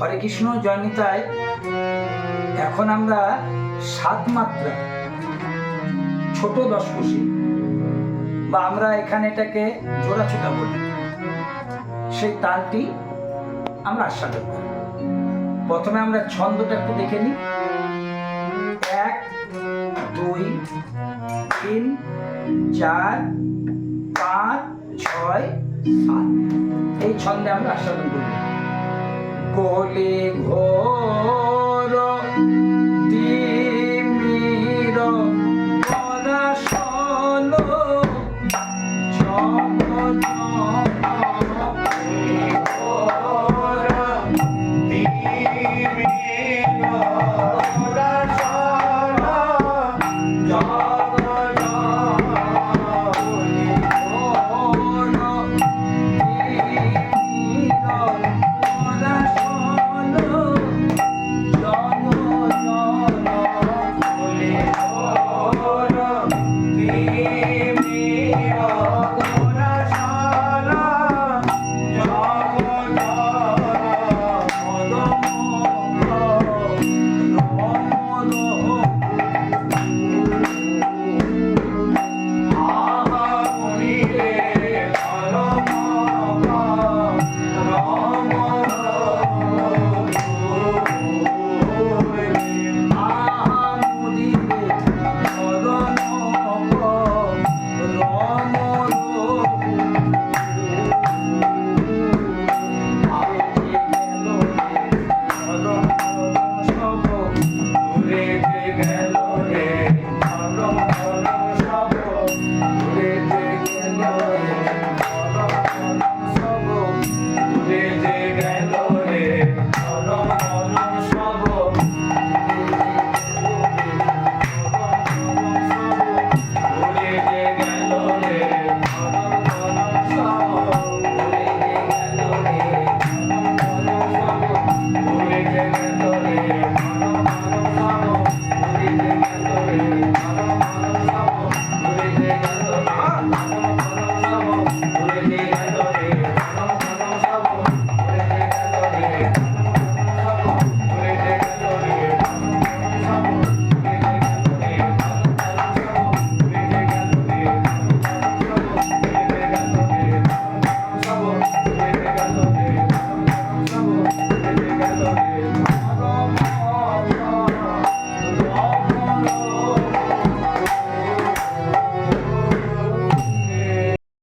হরে কৃষ্ণ জয়নিতায় এখন আমরা সাত মাত্রা, ছোট দশকুশি, বা আমরা এখানে এটাকে জোড়াছুটা বলি। সেই তালটি আমরা আস্বাদন করি। প্রথমে আমরা ছন্দটা একটু দেখে নিই। এক, দুই, তিন, চার, পাঁচ, ছয়, সাত। এই ছন্দে আমরা আস্বাদন করি। বলি ঘোর